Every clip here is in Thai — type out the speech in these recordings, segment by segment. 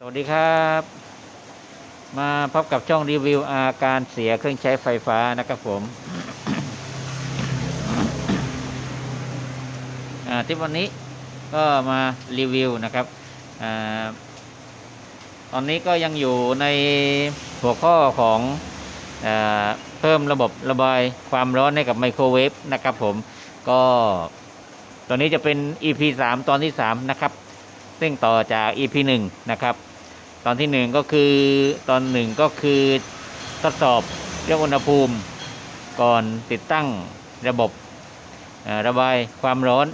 สวัสดีครับ มาพบกับช่องรีวิวอาการเสียเครื่องใช้ไฟฟ้านะครับผมอาที่วันนี้ก็มารีวิวนะครับอตอนนี้ก็ยังอยู่ในหัวข้อของอเพิ่มระบบระบายความร้อนให้กับไมโครเวฟนะครับผมก็ตอนนี้จะเป็น EP 3 ตอนที่ 3 นะครับซึ่งต่อจาก EP 1 นะครับ ตอนที่ 1 ก็คือตอนหนึ่งก็คือทดสอบเรื่องอุณหภูมิ ก่อนติดตั้งระบบระบายความร้อน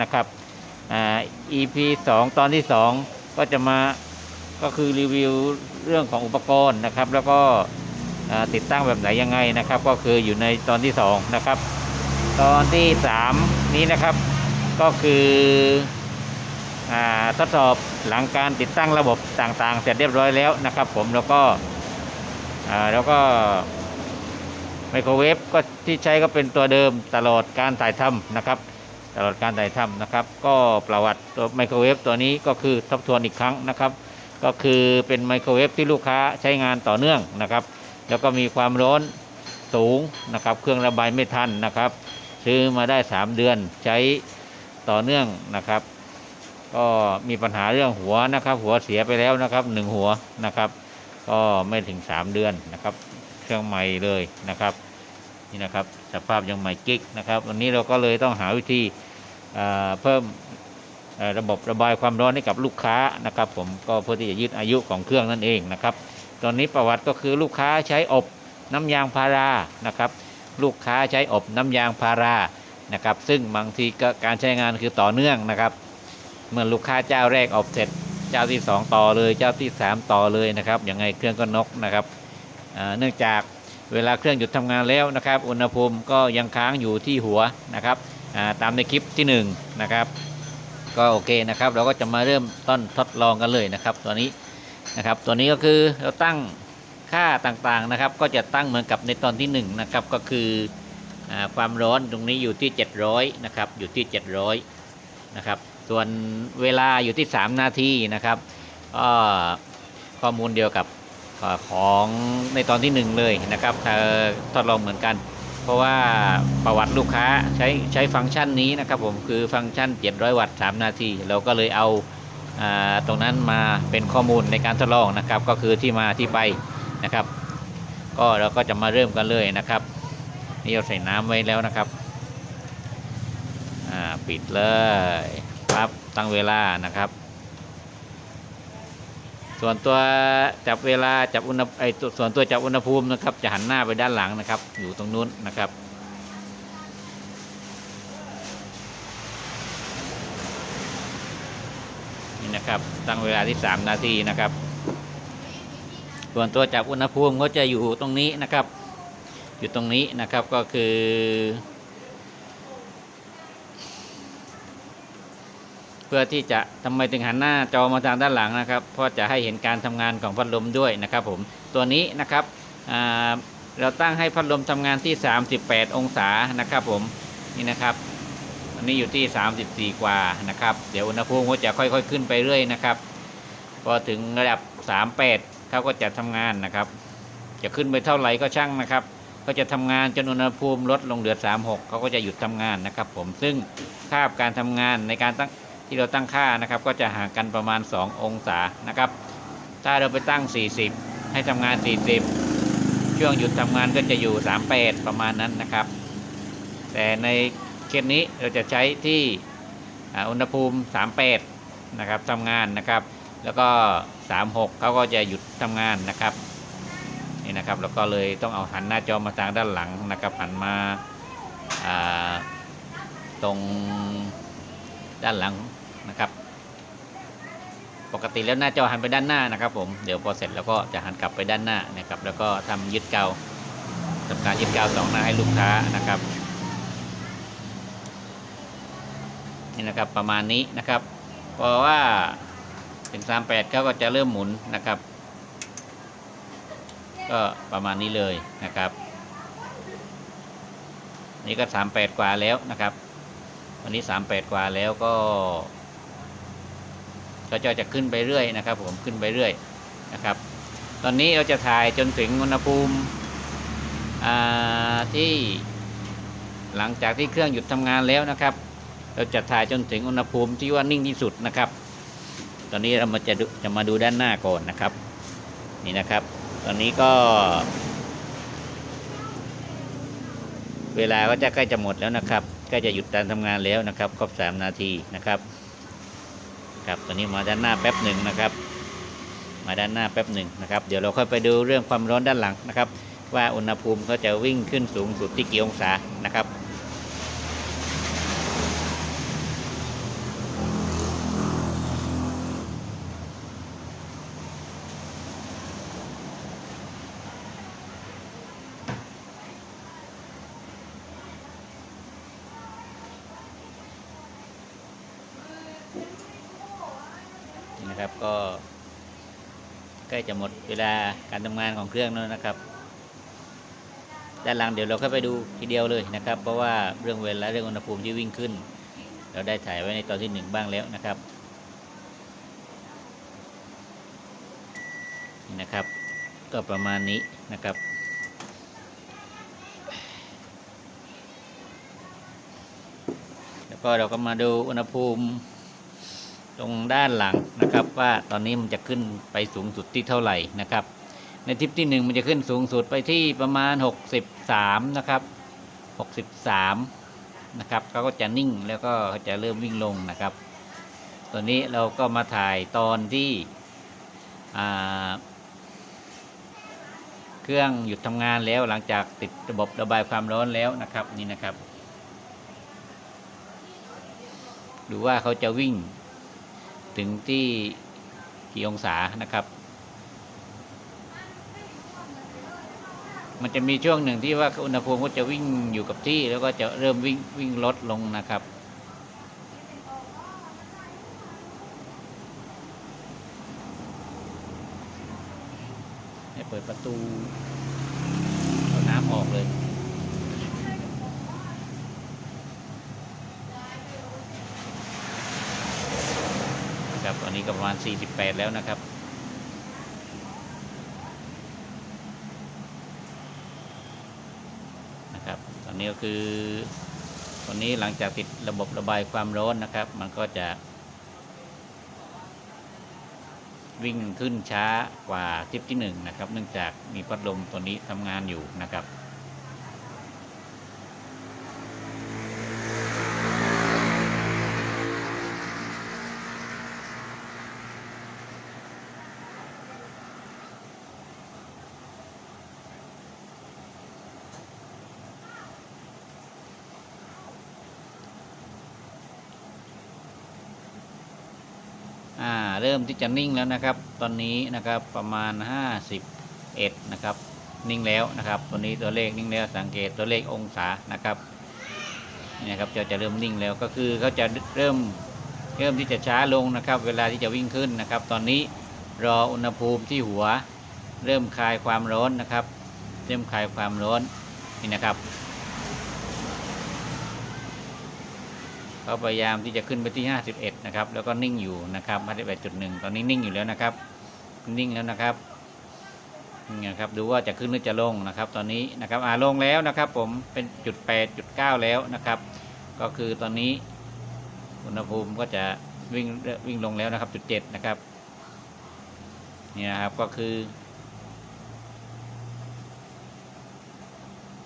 นะครับ EP 2 ตอนที่ 2 ก็จะมาก็คือรีวิวเรื่องของอุปกรณ์นะครับ แล้วก็ติดตั้งแบบไหนยังไงนะครับ ก็คืออยู่ในตอนที่ 2 นะครับ ตอนที่ 3 นี้นะครับก็คือ ทดสอบหลังการติดตั้งระบบต่างๆ เสร็จเรียบร้อยแล้วนะครับ ผมแล้วก็แล้วก็ไมโครเวฟก็ที่ใช้ก็เป็นตัวเดิมตลอดการถ่ายทำนะครับ ตลอดการถ่ายทำนะครับ ก็ประวัติตัวไมโครเวฟตัวนี้ก็คือทบทวนอีกครั้งนะครับ ก็คือเป็นไมโครเวฟที่ลูกค้าใช้งานต่อเนื่องนะครับ แล้วก็มีความร้อนสูงนะครับ เครื่องระบายไม่ทันนะครับ ซื้อมาได้ 3 เดือนใช้ต่อเนื่องนะครับ ก็มีปัญหาเรื่องหัวนะครับ หัวเสียไปแล้วนะครับหนึ่งหัวนะครับ ก็ไม่ถึง3เดือนนะครับ เครื่องใหม่เลยนะครับ นี่นะครับสภาพยังใหม่กิ๊กนะครับ วันนี้เราก็เลยต้องหาวิธีเพิ่มระบบระบายความร้อนให้กับลูกค้านะครับ ผมก็เพื่อที่จะยืดอายุของเครื่องนั่นเองนะครับ ตอนนี้ประวัติก็คือลูกค้าใช้อบน้ำยางพารานะครับ ลูกค้าใช้อบน้ำยางพารานะครับ ซึ่งบางทีก็การใช้งานคือต่อเนื่องนะครับ เมื่อลูกค้าเจ้าแรกอบเสร็จเจ้าที่สองต่อเลยเจ้าที่สามต่อเลยนะครับยังไงเครื่องก็นกนะครับเนื่องจากเวลาเครื่องหยุดทำงานแล้วนะครับ อุณหภูมิก็ยังค้างอยู่ที่หัวนะครับตามในคลิปที่หนึ่งนะครับ ก็โอเคนะครับ เราก็จะมาเริ่มต้นทดลองกันเลยนะครับ ตัวนี้นะครับ ตัวนี้ก็คือเราตั้งค่าต่างๆนะครับ ก็จะตั้งเหมือนกับในตอนที่หนึ่งนะครับก็คืออความร้อนตรงนี้อยู่ที่ 700นะครับอยู่ที่ 700นะครับ ส่วนเวลาอยู่ที่ 3 นาทีนะครับก็ข้อมูลเดียวกับของในตอนที่ 1 เลยนะครับทดลองเหมือนกัน เพราะว่าประวัติลูกค้าใช้ใช้ฟังก์ชันนี้นะครับผมคือฟังก์ชัน 700 วัตต์ 3 นาที เราก็เลยเอาตรงนั้นมาเป็นข้อมูลในการทดลองนะครับ ก็คือที่มาที่ไปนะครับ ก็เราก็จะมาเริ่มกันเลยนะครับนี่เราใส่น้ำไว้แล้วนะครับปิดเลย ปั๊บตั้งเวลานะครับ ส่วนตัวจับเวลาจับอุณหไอส่วนตัวจับอุณหภูมินะครับ จะหันหน้าไปด้านหลังนะครับ อยู่ตรงนู้นนะครับนี่นะครับตั้งเวลาที่ 3 นาทีนะครับ ส่วนตัวจับอุณหภูมิก็จะอยู่ตรงนี้นะครับ อยู่ตรงนี้นะครับก็คือ เพื่อที่จะทำไมถึงหันหน้าจอมาทางด้านหลังนะครับ เพราะจะให้เห็นการทำงานของพัดลมด้วยนะครับผมตัวนี้นะครับเราตั้งให้พัดลมทำงานที่ 38 องศานะครับผมนี่นะครับอันนี้อยู่ที่ 34 กว่านะครับ เดี๋ยวอุณหภูมิก็จะค่อยๆ ขึ้นไปเรื่อยนะครับ พอถึงระดับ 38เขาก็จะทำงานนะครับ จะขึ้นไปเท่าไหร่ก็ช่างนะครับ ก็จะทำงานจนอุณหภูมิลดลงเหลือ 36เขาก็จะหยุดทำงานนะครับ ผมซึ่งค่าการทำงานในการตั้ง ที่เราตั้งค่านะครับ ก็จะห่างกันประมาณ 2 องศานะครับ ถ้าเราไปตั้ง 40 ให้ทำงาน 40 ช่วงหยุดทำงานก็จะอยู่ 38 ประมาณนั้นนะครับ แต่ในเคสนี้เราจะใช้ที่อุณหภูมิ 38 นะครับทำงานนะครับ แล้วก็ 36เขาก็จะหยุดทำงานนะครับนี่นะครับแล้วก็เลยต้องเอาหันหน้าจอมาทางด้านหลังนะครับหันมาาตรงด้านหลัง นะครับ ปกติแล้วหน้าจอหันไปด้านหน้านะครับ ผมเดี๋ยวพอเสร็จแล้วก็จะหันกลับไปด้านหน้านะครับ แล้วก็ทำยึดเกาทำการยึดเกาสองหน้าให้ลูกค้านะครับนี่นะครับประมาณนี้นะครับ เพราะว่าถึง38เขาก็จะเริ่มหมุนนะครับ ก็ประมาณนี้เลยนะครับ นี่ก็สามแปดกว่าแล้วนะครับ วันนี้สามแปดกว่าแล้วก็ ก็จะจะขึ้นไปเรื่อยนะครับ ผมขึ้นไปเรื่อยนะครับ ตอนนี้เราจะถ่ายจนถึงอุณหภูมิที่หลังจากที่เครื่องหยุดทำงานแล้วนะครับ เราจะถ่ายจนถึงอุณหภูมิที่ว่านิ่งที่สุดนะครับ ตอนนี้เรามาจะจะมาดูด้านหน้าก่อนนะครับ นี่นะครับ ตอนนี้ก็ เวลาก็จะใกล้จะหมดแล้วนะครับใกล้จะหยุดการทำงานแล้วนะครับครบสามนาทีนะครับ ครับตอนนี้มาด้านหน้าแป๊บหนึ่งนะครับ มาด้านหน้าแป๊บหนึ่งนะครับ เดี๋ยวเราค่อยไปดูเรื่องความร้อนด้านหลังนะครับ ว่าอุณหภูมิเขาจะวิ่งขึ้นสูงสุดที่กี่องศานะครับ นะครับ ก็ใกล้จะหมดเวลาการทำงานของเครื่องแล้วนะครับ ด้านหลังเดี๋ยวเราเข้าไปดูทีเดียวเลยนะครับ เพราะว่าเรื่องเวลาเรื่องอุณหภูมิที่วิ่งขึ้น เราได้ถ่ายไว้ในตอนที่หนึ่งบ้างแล้วนะครับนี่นะครับ ก็ประมาณนี้นะครับแล้วก็เราก็มาดูอุณหภูมิ ตรงด้านหลังนะครับ ว่าตอนนี้มันจะขึ้นไปสูงสุดที่เท่าไหร่นะครับ ในทริปที่หนึ่งมันจะขึ้นสูงสุดไปที่ประมาณ 63 นะครับ 63 นะครับเขาก็จะนิ่งแล้วก็เขาจะเริ่มวิ่งลงนะครับ ตัวนี้เราก็มาถ่ายตอนที่เครื่องหยุดทำงานแล้วหลังจากติดระบบระบายความร้อนแล้วนะครับนี่นะครับดูว่าเขาจะวิ่ง ถึงที่กี่องศานะครับ มันจะมีช่วงหนึ่งที่ว่าอุณหภูมิก็จะวิ่งอยู่กับที่ แล้วก็จะเริ่มวิ่งวิ่งลดลงนะครับให้เปิดประตูเอาน้ำออกเลย นะครับต อนนี้ก็ประมาณ 48 แล้วนะครับ นะครับ ตอนนี้ก็คือตอนนี้หลังจากติดระบบระบายความร้อนนะครับ มันก็จะ วิ่งขึ้นช้ากว่าทริปที่หนึ่งนะครับ เนื่องจากมีพัดลมตัวนี้ทำงานอยู่นะครับ อ่าเริ่มที่จะนิ่งแล้วนะครับ ตอนนี้นะครับประมาณ 51 นะครับ นิ่งแล้วนะครับตัวนี้ตัวเลขนิ่งแล้วสังเกตตัวเลของศานะครับนี่นะครับจะจะเริ่มนิ่งแล้วก็คือเขาจะเริ่มเริ่มที่จะช้าลงนะครับ เวลาที่จะวิ่งขึ้นนะครับ ตอนนี้รออุณหภูมิที่หัว เริ่มคลายความร้อนนะครับ เริ่มคลายความร้อนนี่นะครับ เขาพยายามที่จะขึ้นไปที่ 51 นะครับ แล้วก็นิ่งอยู่นะครับ51.1 ตอนนี้นิ่งอยู่แล้วนะครับ นิ่งแล้วนะครับนี่นะครับ ดูว่าจะขึ้นหรือจะลงนะครับ ตอนนี้นะครับอ่าลงแล้วนะครับ ผมเป็นจุด8จุด9แล้วนะครับ ก็คือตอนนี้อุณหภูมิก็จะวิ่งวิ่งลงแล้วนะครับจุด7นะครับนี่นะครับก็คือ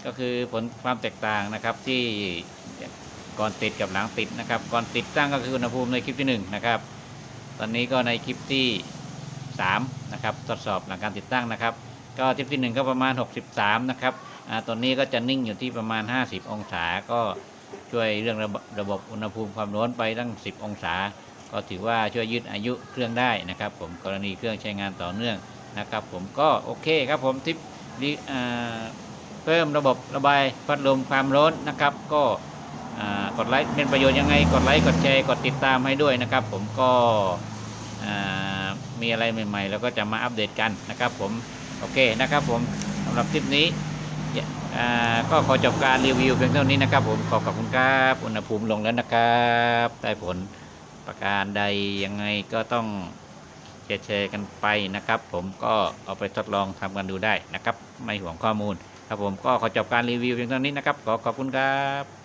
ก็คือผลความแตกต่างนะครับที่ ก่อนติดกับหลังติดนะครับ ก่อนติดตั้งก็คืออุณหภูมิในคลิปที่1นะครับ ตอนนี้ก็ในคลิปที่3นะครับทดสอบหลังการติดตั้งนะครับ ก็คลิปที่ 1 ก็ประมาณ 63 นะครับอ่าตอนนี้ก็จะนิ่งอยู่ที่ประมาณ 50 องศา ก็ช่วยเรื่องระบบระบบอุณหภูมิความร้อนไปตั้ง 10 องศา ก็ถือว่าช่วยยืดอายุเครื่องได้นะครับ ผมกรณีเครื่องใช้งานต่อเนื่องนะครับ ผมก็โอเคครับผมทิปนี้อ่าเพิ่มระบบระบายพัดลมความร้อนนะครับ ก็ กดไลค์เป็นประโยชน์ยังไง กดไลค์กดแชร์กดติดตามให้ด้วยนะครับ ผมก็มีอะไรใหม่ๆ แล้วก็จะมาอัปเดตกันนะครับ ผมโอเคนะครับผมสำหรับคลิปนี้ก็ขอจบการรีวิวเพียงเท่านี้นะครับผมขอขอบคุณครับอุณหภูมิลงแล้วนะครับได้ผลประการใดยังไงก็ต้องแชร์กันไปนะครับ ผมก็เอาไปทดลองทำกันดูได้นะครับ ไม่ห่วงข้อมูล ครับผมก็ขอจบการรีวิวเพียงเท่านี้นะครับ ขอขอบคุณครับ